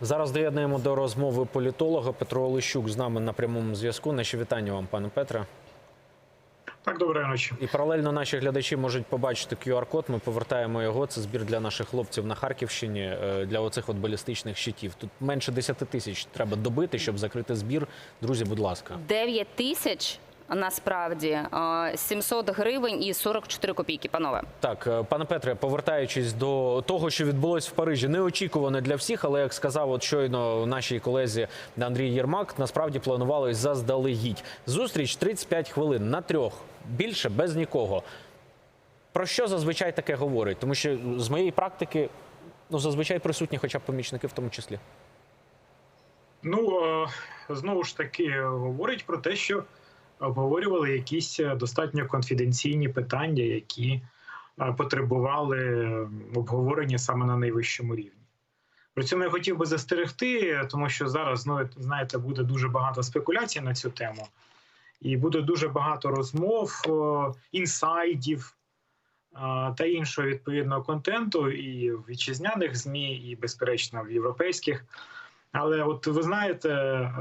Зараз доєднуємо до розмови політолога Петро Олещук з нами на прямому зв'язку. Наші вітання вам, пане Петре. Так, доброї ночі. І паралельно наші глядачі можуть побачити QR-код. Ми повертаємо його. Це збір для наших хлопців на Харківщині е, для оцих от балістичних щитів. Тут менше 10 тисяч треба добити, щоб закрити збір. Друзі, будь ласка. 9 тисяч насправді е, 700 гривень і 44 копійки, панове. Так, е, пане Петре, повертаючись до того, що відбулось в Парижі, неочікувано для всіх, але як сказав от щойно нашій колезі Андрій Єрмак, насправді планувалось заздалегідь. Зустріч 35 хвилин на трьох, більше без нікого. Про що зазвичай таке говорить? Тому що з моєї практики ну зазвичай присутні, хоча б помічники в тому числі. Ну е, знову ж таки говорить про те, що обговорювали якісь е, достатньо конфіденційні питання, які е, потребували обговорення саме на найвищому рівні. При цьому я хотів би застерегти, тому що зараз ну, знаєте, буде дуже багато спекуляцій на цю тему, і буде дуже багато розмов, інсайдів та іншого відповідного контенту і в вітчизняних змі, і безперечно в європейських. Але от ви знаєте, е,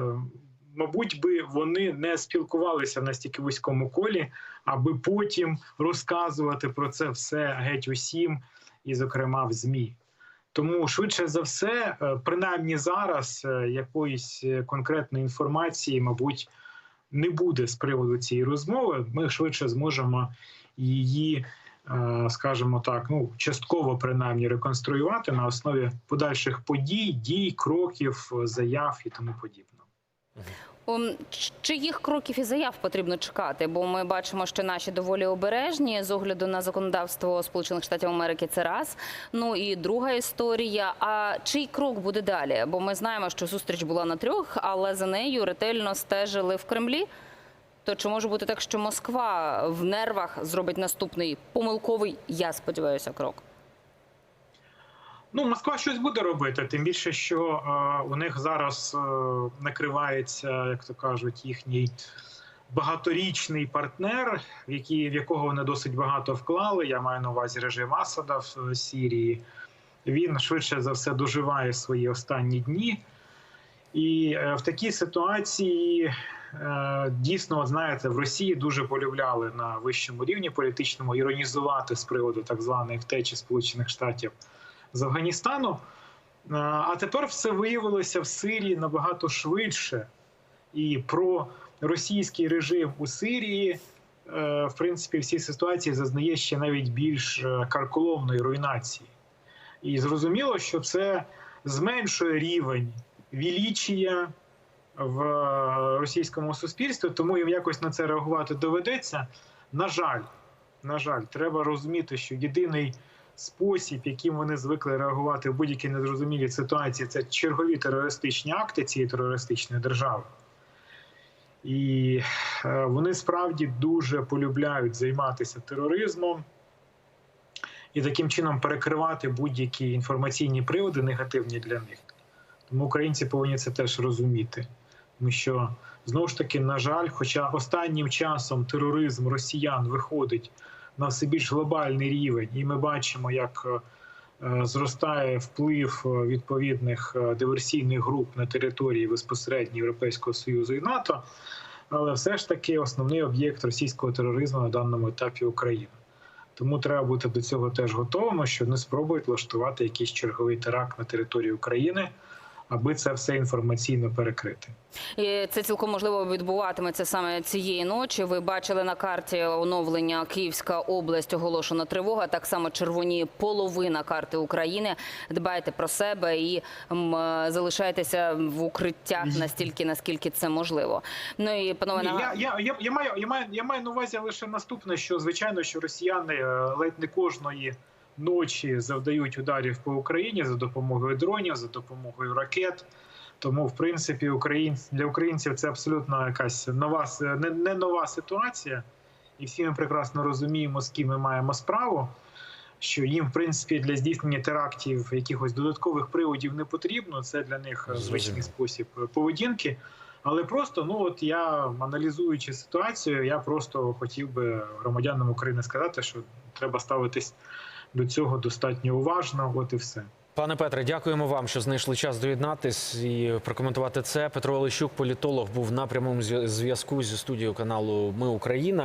мабуть, би вони не спілкувалися в настільки вузькому колі, аби потім розказувати про це все геть усім, і, зокрема, в ЗМІ. Тому швидше за все, е, принаймні зараз е, якоїсь е, конкретної інформації, мабуть, не буде з приводу цієї розмови. Ми швидше зможемо її, скажімо так, ну частково принаймні реконструювати на основі подальших подій, дій, кроків, заяв і тому подібного. Ч- Чиїх кроків і заяв потрібно чекати? Бо ми бачимо, що наші доволі обережні з огляду на законодавство Сполучених Штатів Америки. Це раз. Ну і друга історія. А чий крок буде далі? Бо ми знаємо, що зустріч була на трьох, але за нею ретельно стежили в Кремлі. То чи може бути так, що Москва в нервах зробить наступний помилковий, я сподіваюся, крок? Ну, Москва щось буде робити, тим більше, що е, у них зараз е, накривається, як то кажуть, їхній багаторічний партнер, в, який, в якого вони досить багато вклали. Я маю на увазі режим Асада в е, Сірії. Він швидше за все доживає свої останні дні. І е, в такій ситуації е, дійсно, знаєте, в Росії дуже полюбляли на вищому рівні політичному іронізувати з приводу так званої втечі Сполучених Штатів з Афганістану. Е, А тепер все виявилося в Сирії набагато швидше. І про російський режим у Сирії, е, в принципі, в цій ситуації зазнає ще навіть більш е, карколомної руйнації. І зрозуміло, що це зменшує рівень вілічія в російському суспільстві, тому їм якось на це реагувати доведеться. На жаль, на жаль, треба розуміти, що єдиний спосіб, яким вони звикли реагувати в будь-які незрозумілі ситуації, це чергові терористичні акти цієї терористичної держави. І е, вони справді дуже полюбляють займатися тероризмом і таким чином перекривати будь-які інформаційні приводи негативні для них. Тому українці повинні це теж розуміти. Тому що знову ж таки, на жаль, хоча останнім часом тероризм росіян виходить на все більш глобальний рівень, і ми бачимо, як е, зростає вплив е, відповідних е, диверсійних груп на території безпосередньо Європейського Союзу і НАТО. Але все ж таки основний об'єкт російського тероризму на даному етапі Україна. Тому треба бути до цього теж готовими, що не спробують влаштувати якийсь черговий теракт на території України, аби це все інформаційно перекрити. І це цілком можливо відбуватиметься саме цієї ночі. Ви бачили на карті оновлення Київська область оголошена тривога. Так само червоніє половина карти України. Дбайте про себе і м, залишайтеся в укриттях настільки, наскільки це можливо. Ну і панове я, я, я, я, маю, я, маю, я маю на увазі лише наступне, що звичайно, що росіяни е, ледь не кожної ночі завдають ударів по Україні за допомогою дронів, за допомогою ракет. Тому, в принципі, для українців це абсолютно якась нова не, не нова ситуація, і всі ми прекрасно розуміємо, з ким ми маємо справу. Що їм, в принципі, для здійснення терактів якихось додаткових приводів не потрібно. Це для них звичний спосіб поведінки. Але просто, ну от я аналізуючи ситуацію, я просто хотів би громадянам України сказати, що треба ставитись до цього достатньо уважно. От і все. Пане Петре, дякуємо вам, що знайшли час доєднатись і прокоментувати це. Петро Олещук, політолог, був на прямому зв'язку зі студією каналу Ми Україна.